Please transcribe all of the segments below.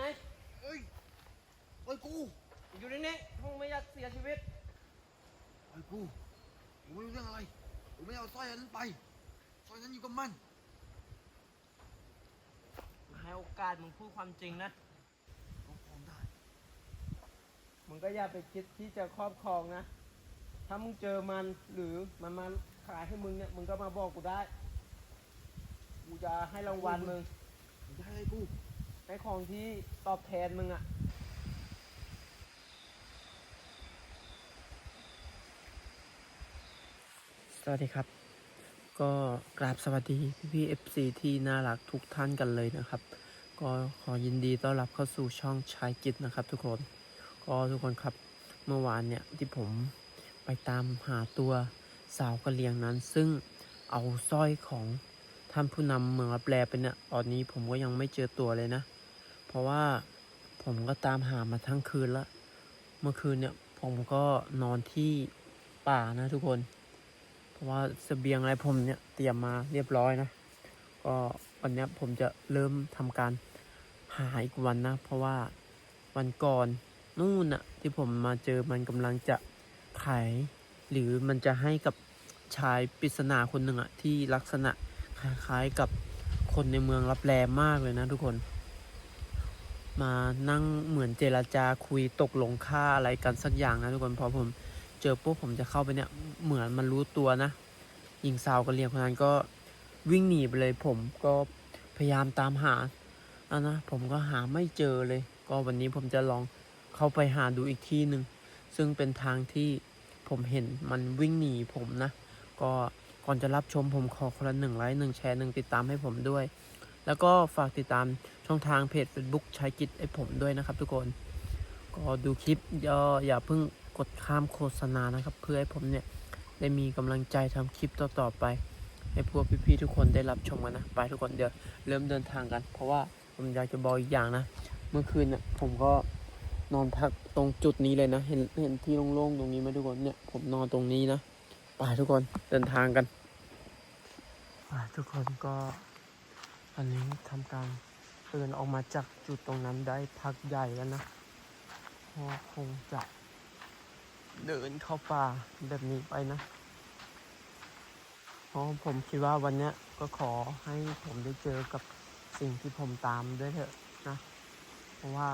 ล่อยกูอยู่ในนี้มึงไม่อยากเสียชีวิตปล่อยกูกูไม่รู้เรื่องอะไรกูไม่เอาสร้อยอันนั้นไปสร้อยนั้นอยู่กับมันให้โอกาสมึงพูดความจริงนะก็ครองได้มึงก็อย่าไปคิดที่จะครอบครองนะ ถ้ามึงเจอมันหรือมันมาขายให้มึงเนี่ยมึงก็มาบอกกูได้ กูจะให้รางวัลมึง มึงจะให้อะไรกู ให้ของที่ตอบแทนมึงอะสวัสดีครับ ก็กราบสวัสดีพี่พี่เอฟซีที่น่ารักทุกท่านกันเลยนะครับ ก็ขอยินดีต้อนรับเข้าสู่ช่องชายกิจนะครับ ทุกคน ก็ทุกคนครับเมื่อวานเนี่ยที่ผมไปตามหาตัวสาวกะเหรียงนั้น ซึ่งเอาสร้อยของท่านผู้นำเมืองรับแลไปเนี่ยตอนนี้ผมก็ยังไม่เจอตัวเลยนะ ราะว่าผมก็ตามหามาทั้งคืนละ เมื่อคืนเนี่ยผมก็นอนที่ป่านะทุกคน เพราะว่าเสบียงอะไรผมเนี่ยเตรียมมาเรียบร้อยนะ ก็วันนี้ผมจะเริ่มทำการหาอีกวันนะ เพราะว่าวันก่อนนู่นน่ะที่ผมมาเจอมันกำลังจะขายหรือมันจะให้กับชายปริศนาคนหนึ่งอะที่ลักษณะคล้ายๆกับคนในเมืองรับแลมากเลยนะทุกคน มานั่งเหมือนเจรจาคุยตกลงค่าอะไรกันสักอย่างนะทุกคนพอผมเจอปุ๊บผมจะเข้าไปเนี่ยเหมือนมันรู้ตัวนะหญิงสาวกันเรียงคนนั้นก็วิ่งหนีไปเลย ผมก็พยายามตามหาอะนะผมก็หาไม่เจอเลย ก็วันนี้ผมจะลองเข้าไปหาดูอีกที่หนึ่งซึ่งเป็นทางที่ผมเห็นมันวิ่งหนีผมนะ ก็ก่อนจะรับชมผมขอคนละหนึ่งไลค์หนึ่งแชร์หนึ่งติดตามให้ผมด้วย แล้วก็ฝากติดตาม ช่องทางเพจ Facebook ชายกิจให้ผมด้วยนะครับทุกคน ก็ดูคลิปอย่าอย่าเพิ่งกดข้ามโฆษณานะครับ เพื่อให้ผมเนี่ยได้มีกำลังใจทำคลิปต่อๆไป ให้พวกพี่ๆทุกคนได้รับชมกันนะ ไปทุกคนเดี๋ยวเริ่มเดินทางกัน เพราะว่าผมอยากจะบอกอีกอย่างนะ เมื่อคืนน่ะผมก็นอนพักตรงจุดนี้เลยนะ เห็นเห็นที่โล่งๆตรงนี้ไหมทุกคนเนี่ยผมนอนตรงนี้นะไปทุกคนเดินทางกันไปทุกคนก็อันนี้ทำการ เดินออกมาจากจุดตรงนั้นได้พักใหญ่แล้วนะก็คงจะเดินเข้าป่าแบบนี้ไปนะเพราะผมคิดว่าวันนี้ก็ขอให้ผมได้เจอกับสิ่งที่ผมตามด้วยเถอะนะ เพราะว่า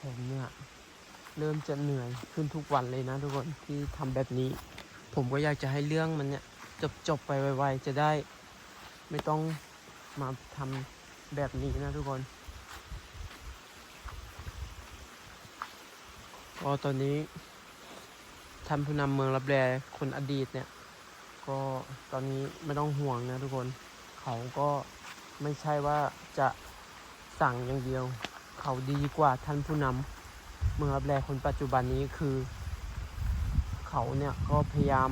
ผมเนี่ย เริ่มจะเหนื่อยขึ้นทุกวันเลยนะทุกคนที่ทำแบบนี้ ผมก็อยากจะให้เรื่องมันเนี่ยจบจบๆไปไวๆจะได้ ไม่ต้องมาทำ แบบนี้นะทุกคนก็ตอนนี้ท่านผู้นำเมืองรับแลคนอดีตเนี่ย ก็ตอนนี้ไม่ต้องห่วงนะทุกคน เขาก็ไม่ใช่ว่าจะสั่งอย่างเดียว เขาดีกว่าท่านผู้นำเมืองรับแลคนปัจจุบันนี้คือ เขาเนี่ยก็พยายาม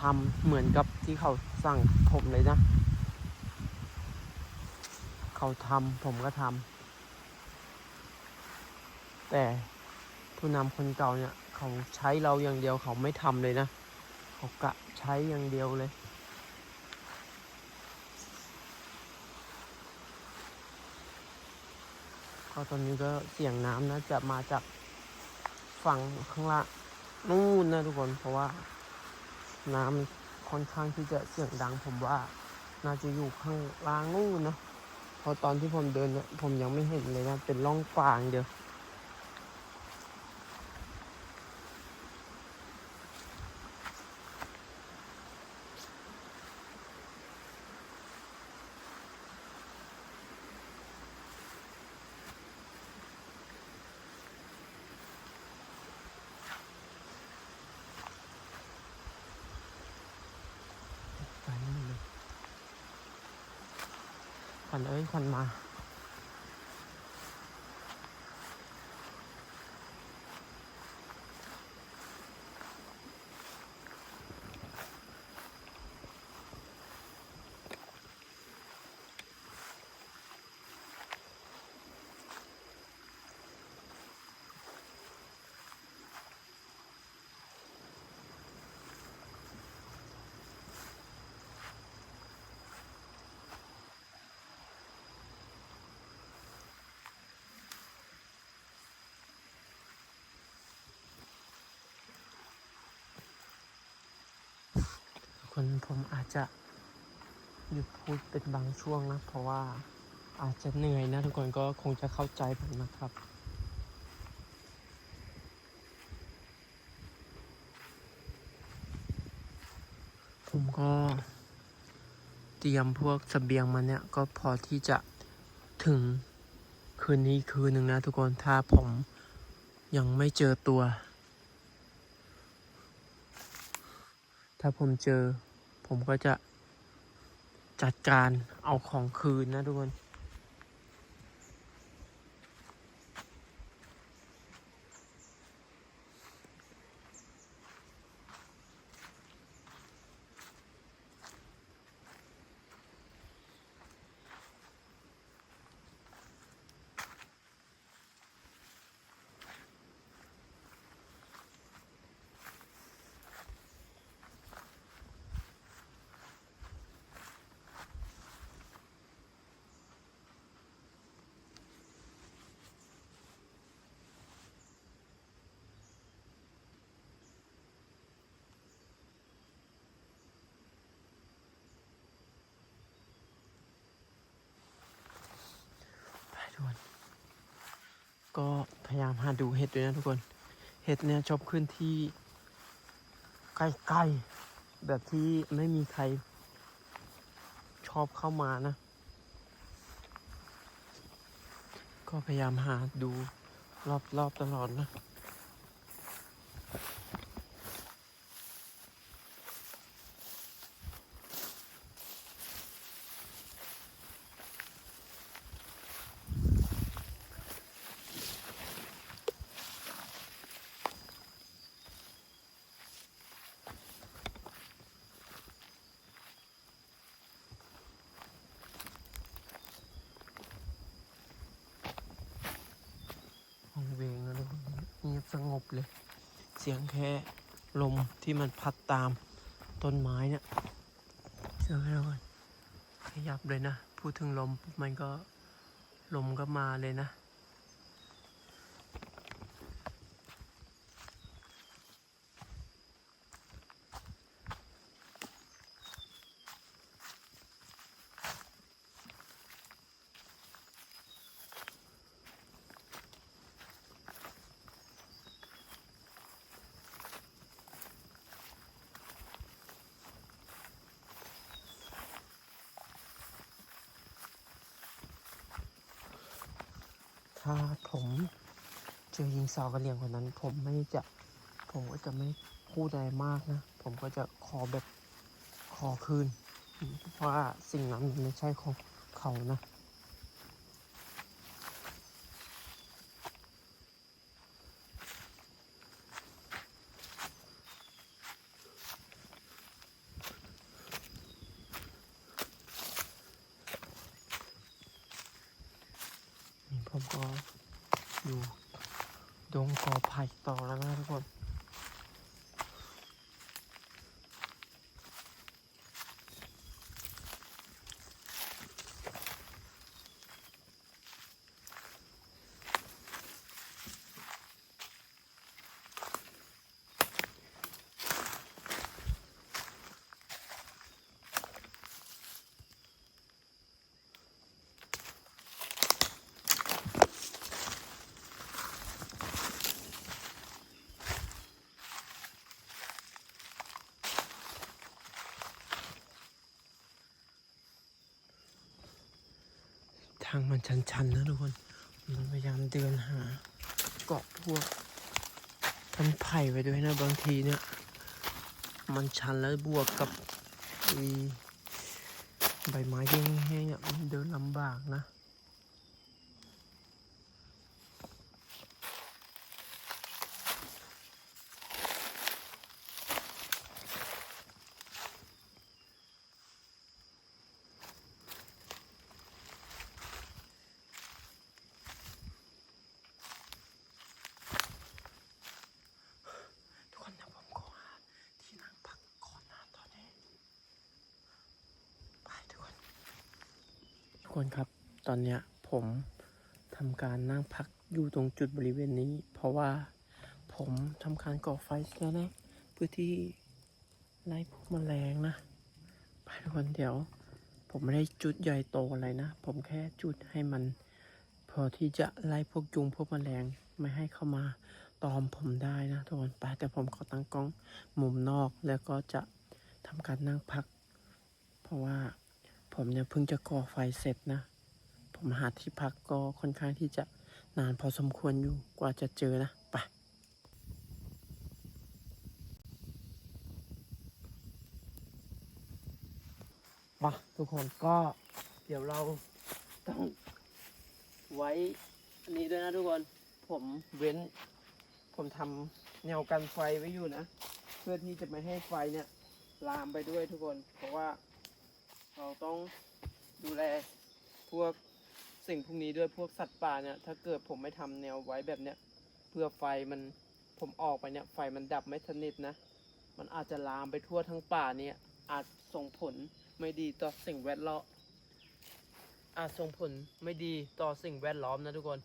ทำเหมือนกับที่เขาสั่งผมเลยนะ เขาทำผมก็ทำแต่ผู้นำคนเก่าเนี่ย เขาใช้เราอย่างเดียวเขาไม่ทำเลยนะ เขากะใช้อย่างเดียวเลย ก็ตอนนี้ก็เสียงน้ำนะ จะมาจากฝั่งข้างล่างนู่นนะทุกคนเพราะว่าน้ำค่อนข้างที่จะเสียงดังผมว่า น่าจะอยู่ข้างล่างนู่นนะ เพราะตอนที่ผมเดินเนี่ยผมยังไม่เห็นเลยนะเป็นร่องฟางเดียว ไปนู่นเลยค วันเอ้ยควันมา คนผมอาจจะหยุดพูดเป็นบางช่วงนะ เพราะว่าอาจจะเหนื่อยนะ ทุกคนก็คงจะเข้าใจผมนะครับผมก็เตรียมพวกเสบียงมาเนี่ย ก็พอที่จะถึงคืนนี้คืนหนึ่งนะทุกคนถ้าผมยังไม่เจอตัว ถ้าผมเจอ ผมก็จะจัดการเอาของคืนนะทุกคน ก็พยายามหาดูเห็ดด้วยนะทุกคน เห็ดเนี่ยชอบขึ้นที่ใกล้ๆแบบที่ไม่มีใครชอบเข้ามานะ ก็พยายามหาดูรอบๆตลอดนะ ห้องเวงเงียบสงบเลย เสียงแค่ลมที่มันพัดตามต้นไม้เนี่ยเสียงแค่ทุกคนขยับเลยนะ พูดถึงลมปุ๊บมันก็ลมก็มาเลยนะ ถ้าผมเจอยิงซอกระเลียงคนนั้น ผมไม่จะผมก็จะไม่พูดอะไรมากนะ ผมก็จะขอแบบขอคืน เพราะว่าสิ่งนั้นมันไม่ใช่ของเขานะ นี่ผมก็อยู่ดงกอไผ่ต่อแล้วนะทุกคน ทางมันชันๆนะทุกคนมันพยายามเดินหา เกาะพวกต้นไผ่ไปด้วยนะบางทีเนี่ย มันชันแล้วบวกกับใบไม้แห้งๆอะมันเดินลำบากนะ ทุกคนนะผมขอหาที่นั่งพักก่อนนะตอนนี้ ไปทุกคน ทุกคนครับ ตอน เนี้ยผมทำการนั่งพักอยู่ตรงจุดบริเวณนี้ เพราะว่าผมทำการก่อไฟแล้วนะ เพื่อที่ไล่พวกแมลงนะทุกคนเดี๋ยวผมไม่ได้จุดใหญ่โตอะไรนะ ผมแค่จุดให้มัน พอที่จะไล่พวกยุงพวกแมลงไม่ให้เข้ามาตอมผมได้นะทุกคนไปแต่ผมขอตั้งกล้องมุมนอกแล้วก็จะทำการนั่งพัก เพราะว่าผมเนี่ยเพิ่งจะก่อไฟเสร็จนะ ผมหาที่พักก็ค่อนข้างที่จะนานพอสมควรอยู่กว่าจะเจอนะไปมาทุกคนก็เดี๋ยวเราต้องไว้อันนี้ด้วยนะทุกคน ผมเว้น ผมทำแนวกันไฟไว้อยู่นะ เพื่อที่จะไม่ให้ไฟเนี่ยลามไปด้วยทุกคน เพราะว่าเราต้องดูแลพวก สิ่งพวกนี้ด้วยพวกสัตว์ป่าเนี่ยถ้าเกิดผมไม่ทำแนวไว้แบบเนี้ยเพื่อไฟมันผมออกไปเนี่ยไฟมันดับไม่สนิทนะ มันอาจจะลามไปทั่วทั้งป่าเนี่ยอาจส่งผลไม่ดีต่อสิ่งแวดล้อมอาจส่งผลไม่ดีต่อสิ่งแวดล้อมนะทุกคน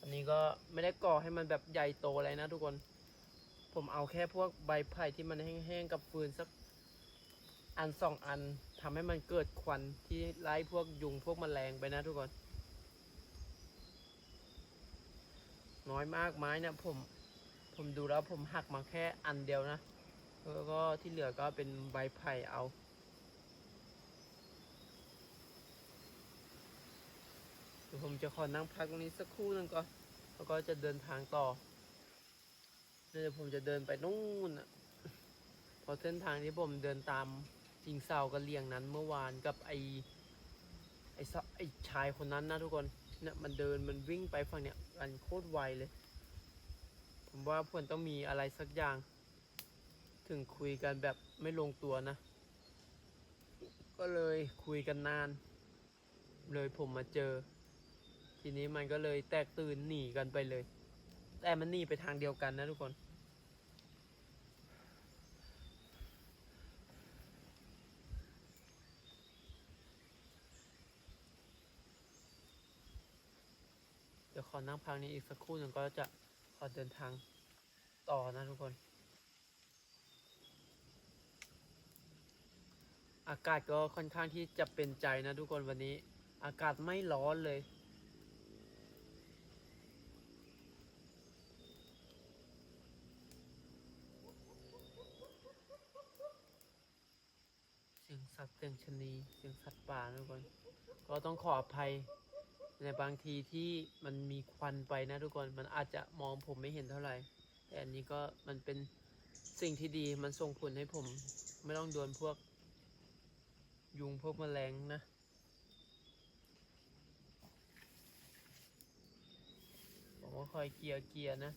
อันนี้ก็ไม่ได้ก่อให้มันแบบใหญ่โตอะไรนะทุกคน ผมเอาแค่พวกใบไผ่ที่มันแห้งๆกับฟืนสักอันสองอัน ทำให้มันเกิดควันที่ไล่พวกยุงพวกแมลงไปนะทุกคน น้อยมากไม้เนะผม ผมดูแล้วผมหักมาแค่อันเดียวนะ แล้วก็ที่เหลือก็เป็นใบไผ่เอาเดี๋ยวผมจะขอนั่งพักตรงนี้สักครู่หนึงก่อน แล้วก็จะเดินทางต่อ เดี๋ยวผมจะเดินไปนู่นน่ะเพราะเส้นทางที่ผมเดินตาม จิงเซากับเลียงนั้นเมื่อวานกับไอไอไอชายคนนั้นนะทุกคนเนี่ยมันเดินมันวิ่งไปฝั่งเนี้ยกันโคตรไวเลย ผมว่าเพื่อนต้องมีอะไรสักอย่าง ถึงคุยกันแบบไม่ลงตัวนะ ก็เลยคุยกันนาน เลยผมมาเจอ ทีนี้มันก็เลยแตกตื่นหนีกันไปเลย แต่มันหนีไปทางเดียวกันนะทุกคน เดี๋ยวข อนั่งพักนี้อีกสักครู่หนึ่งก็จะขอเดินทางต่อนะทุกคน อากาศก็ค่อนข้างที่จะเป็นใจนะทุกคนวันนี้ อากาศไม่ร้อนเลยเสียงสัตว์เสียงชนีเสียงสัตว์ป่านะทุกคน ก็ต้องขออภัย ในบางทีที่มันมีควันไปนะทุกคนมันอาจจะมองผมไม่เห็นเท่าไหร่แต่อันนี้ก็มันเป็นสิ่งที่ดีมันส่งผลให้ผม ไม่ต้องโดนพวก ยุงพวกแมลงนะผมก็คอยเกียร์เกียร์นะ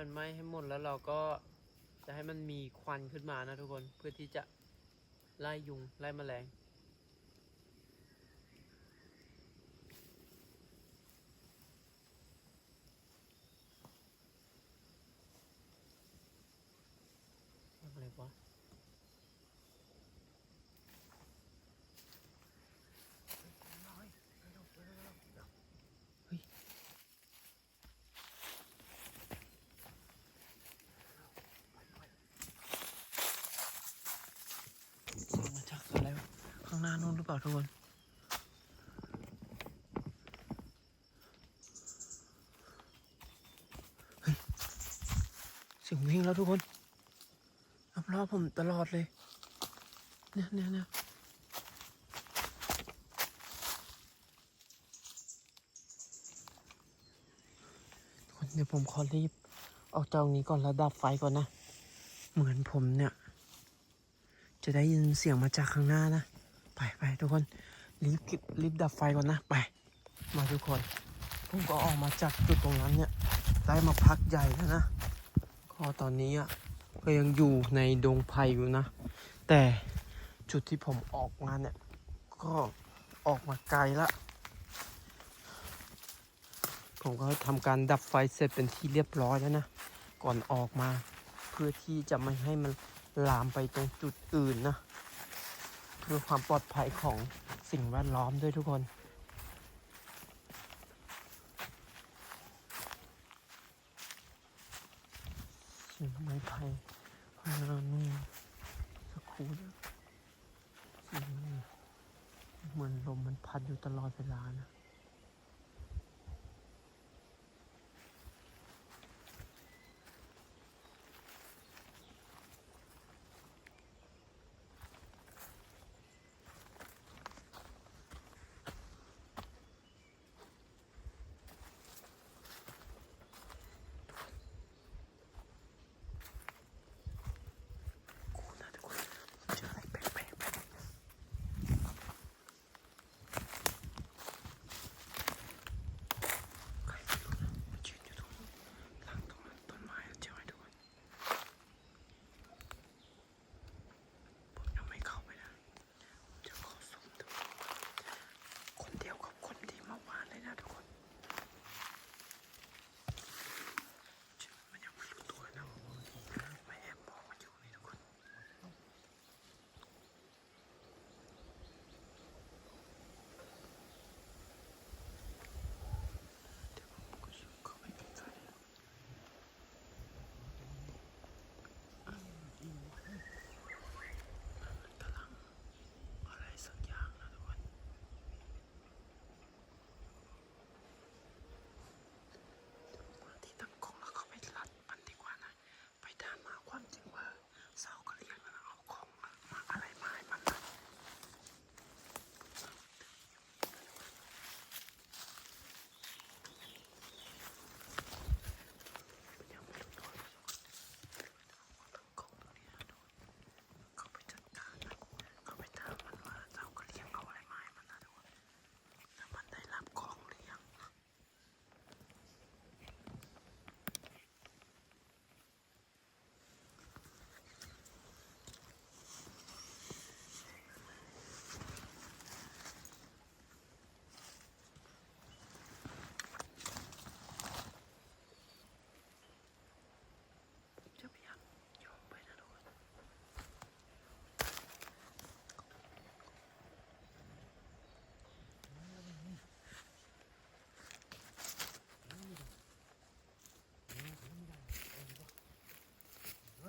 มันไหม้ให้หมดแล้วเราก็จะให้มันมีควันขึ้นมานะทุกคนเพื่อที่จะไล่ยุงไล่แมลง อะไรวะ เฮ้ย เสียงมาจากอะไรวะข้างหน้านู้นหรือเปล่าทุกคนเฮ้ยเสียงวิ่งแล้วทุกคนรอบๆผมตลอดเลย เนี่ยเนี่ยเนี่ยทุกคนเดี๋ยวผมขอรีบออกจากตรงนี้ก่อนแล้วดับไฟก่อนนะ เหมือนผมเนี่ย จะได้ยินเสียงมาจากข้างหน้านะ ไปไปทุกคนรีบรีบดับไฟก่อนนะไป มาทุกคนผมก็ออกมาจากจุดตรงนั้นเนี่ยได้มาพักใหญ่แล้วนะก็ตอนนี้อะก็ยังอยู่ในดงไผ่อยู่นะ แต่จุดที่ผมออกมาเนี่ยก็ออกมาไกลละผมก็ทำการดับไฟเสร็จเป็นที่เรียบร้อยแล้วนะ ก่อนออกมา เพื่อที่จะไม่ให้มันลามไปตรงจุดอื่นนะ เพื่อความปลอดภัยของสิ่งแวดล้อมด้วยทุกคน สิ่งไม้ไผ่พารานี่สักครู่นะเสียงนี่เหมือนลมมันพัดอยู่ตลอดเวลานะ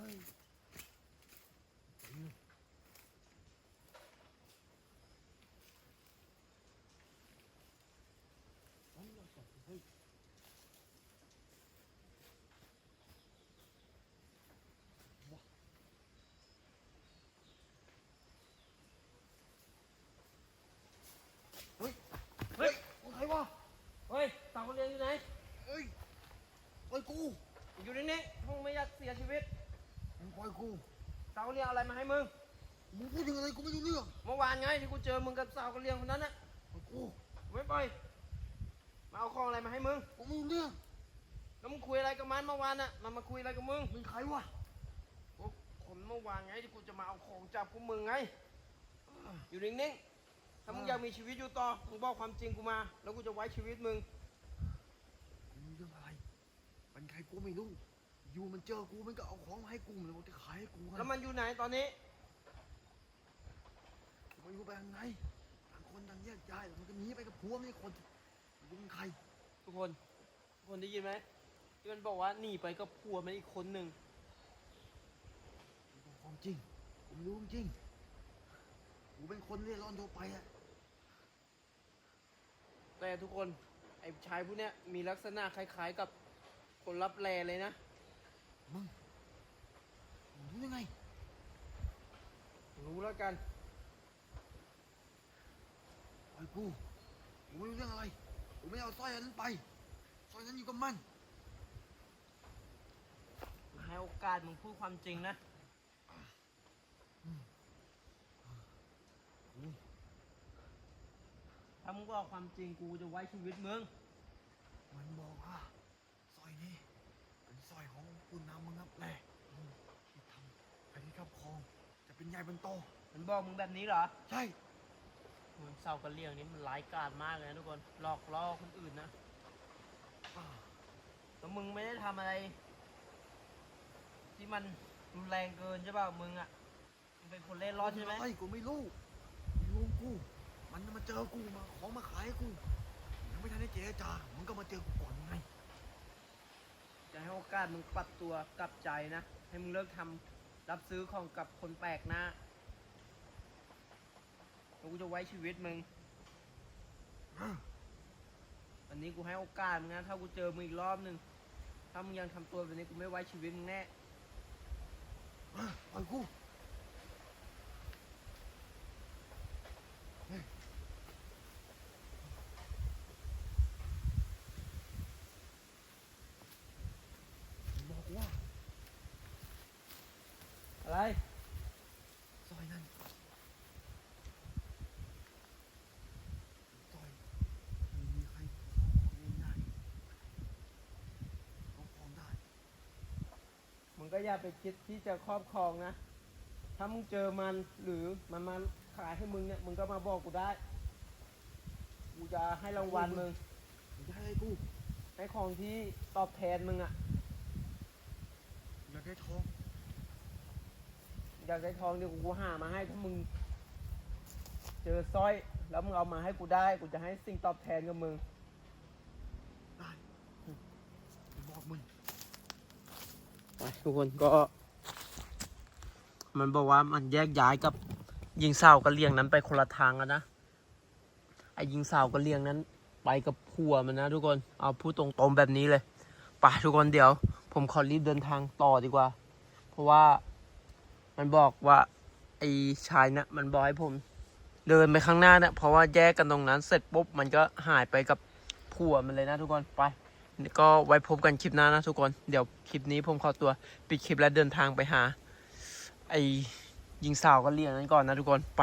เฮ้ยเฮ้ยเฮ้ยเฮ้ยใครวะเฮ้ยสาวคนเรียนอยู่ไหนเฮ้ยปล่อยกู อยู่นิ่งๆมึงไม่อยากเสียชีวิต ล่อยกูสาวคนเรียนเอาอะไรมาให้มึง มึงพูดถึงอะไรกูไม่รู้เรื่องเมื่อวานไงที่กูเจอมึงกับสาวคนเรียนคนนั้นน่ะปล่อยกูไม่ปล่อยมาเอาของอะไรมาให้มึง กูไม่รู้เรื่องแล้วมึงคุยอะไรกับมันเมื่อวานน่ะ มันมาคุยอะไรกับมึงมึงใครวะกูคนเมื่อวานไงที่กูจะมาเอาของจับพวกมึงไง อยู่นิ่งๆ ถ้ามึงอยากมีชีวิตอยู่ต่อ มึงบอกความจริงกูมา แล้วกูจะไว้ชีวิตมึง กูไม่รู้เรื่องอะไรเป็นใครกูไม่รู้ อยู่มันเจอกูมันก็เอาของมาให้กูเลยมันจะขายให้กูไงแล้วมันอยู่ไหนตอนนี้กูไม่รู้ไปทางไหนต่างคนต่างแยกย้ายมันก็หนีไปกับผัวไม่ใช่คนกูเป็นใครทุกคน ทุกคนได้ยินไหมที่มันบอกว่าหนีไปกับผัวมันอีกคนหนึ่งกูบอกความจริงกูไม่รู้จริงกูเป็นคนเร่ร่อนทั่วไปอะแต่ทุกคนไอ้ชายผู้เนี้ยมีลักษณะคล้ายๆกับคนรับแลเลยนะ มึงมึงรู้ยังไง รู้แล้วกันปล่อยกูกูไม่รู้เรื่องอะไรกูไม่เอาสร้อยอันนั้นไปสร้อยนั้นอยู่กับมัน ให้โอกาสมึงพูดความจริงนะ กูถ้ามึงบอกความจริงกูจะไว้ชีวิตมึง มันบอกว่าสร้อยนี้เป็นสร้ อยของคุณนามมึงครับแหละที่ทำไปที่ครอบครอง จะเป็นใหญ่เป็นโต มันบอกมึงแบบนี้เหรอ ใช่มึงเศร้ากระเลียงนี่มันร้ายกาจมากเลยนะทุกคน หลอกล่อคนอื่นนะอ่าแล้วมึงไม่ได้ทำอะไร ที่มันรุนแรงเกินใช่ป่ะมึงอะมึงเป็นคนเล่นร่อนใช่ไหมไอ้กูไม่รู้กู มันมาเจอกูมาของมาขายให้กูยังไม่ทันได้เจรจา มันก็มาเจอกูก่อนไง จะให้โอกาสมึงปรับตัวกลับใจนะ ให้มึงเลิกทำรับซื้อของกับคนแปลกหน้าแล้วกูจะไว้ชีวิตมึงวันนี้กูให้โอกาสมึงนะถ้ากูเจอมึงอีกรอบหนึ่งถ้ามึงยังทำตัวแบบนี้กูไม่ไว้ชีวิตมึงแน่ไปล่อยกูเฮ้ยมันบอกว่า อะไร ซอยนั้นซอยไม่มีใครของง่ายๆเขาของได้ มึง ก็อย่าไปคิดที่จะครอบครองนะ ถ้ามึงเจอมันหรือมันมาขายให้มึงเนี่ยมึงก็มาบอกกูได้ กูจะให้รางวัลมึงมึงจะให้อะไรกูให้ของที่ตอบแทนมึงอะอยากได้ทองอยากได้ทองเดี๋ยวกูหามาให้ถ้ามึง เจอสร้อยแล้วมึงเอามาให้กูได้ กูจะให้สิ่งตอบแทนกับมึง ได้กูบอกมึง ไปทุกคนก็ มันบอกว่ามันแยกย้ายกับยิงสาวกับเลี้ยงนั้นไปคนละทางกันนะไอ้ยิงสาวกับเลี้ยงนั้น ไปกับผัวมันนะทุกคนเอาพูดตรงๆแบบนี้เลยไปทุกคนเดี๋ยว ผมขอรีบเดินทางต่อดีกว่า เพราะว่ามันบอกว่า ไอ้ชายนะมันบอกให้ผมเดินไปข้างหน้าเนี่ยเพราะว่าแยกกันตรงนั้นเสร็จปุ๊บมันก็หายไปกับผัวมันเลยนะทุกคนไป ก็ไว้พบกันคลิปหน้านะทุกคน เดี๋ยวคลิปนี้ผมขอตัวปิดคลิปและเดินทางไปหา ไอ้ยิงสาวก็เรียนนั้นก่อนนะทุกคน ไป